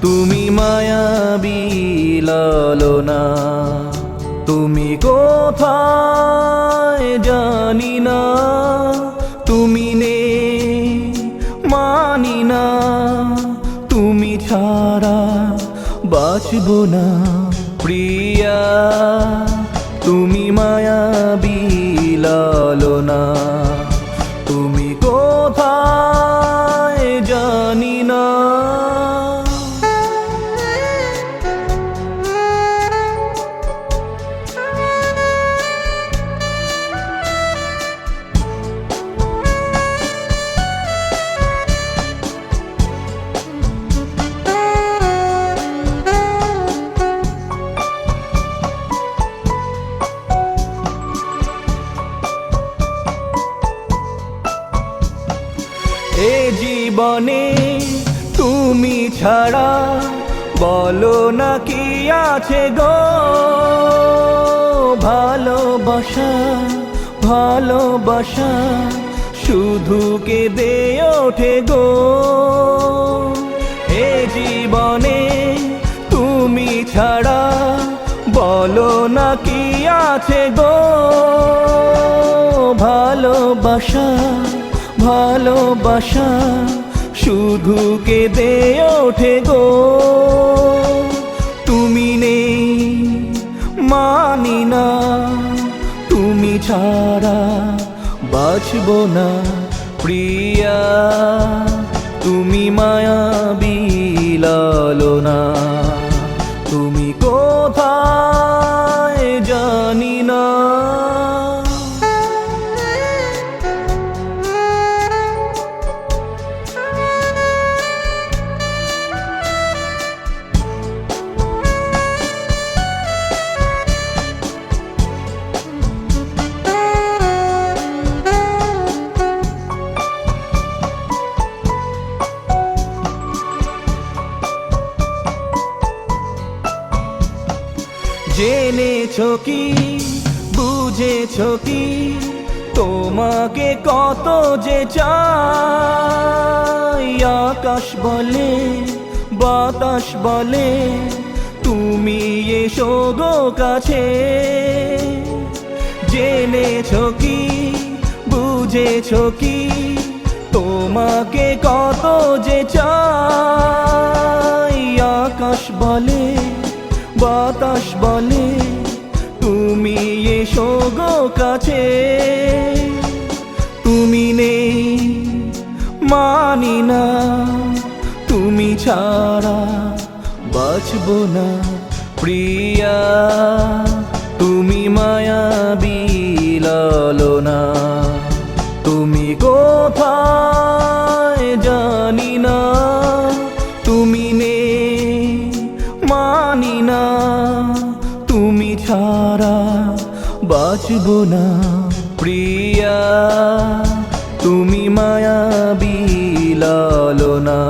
তুমি মায়া না। তুমি কোথায় জানি না। তুমি নে মানি না। তুমি ছাড়া বাঁচব না। প্রিয়া, তুমি মায়া না। এ জীবনে তুমি ছাড়া বলো না কি আছে গো? ভালোবাসা ভালোবাসা শুধু কেঁদে ওঠে গো। এ জীবনে তুমি ছাড়া বলো না কি আছে গো? ভালোবাসা ভালোবাসা শুধু কেঁদে ওঠে গো। তুমি নেই, মানি না, তুমি ছাড়া বাঁচব না প্রিয়া। তুমি মায়া বিলালনা জেনেছ কি, বুঝেছ কি, তোমাকে কত যে চাই, আকাশ বলে, বাতাস বলে, তুমি এসো গো কাছে। জেনেছ কি, বুঝেছ কি, তোমাকে কত যে চাই, আকাশ বলে বাতাস বলে, তুমি এসো গো কাছে। তুমি নেই, মানি না। তুমি ছাড়া বাঁচব না, প্রিয়া। তুমি মায়া বিলালনা তুমি কোথায় তুমি ছাড়া বাঁচব না প্রিয়া। তুমি মায়া বিলালনা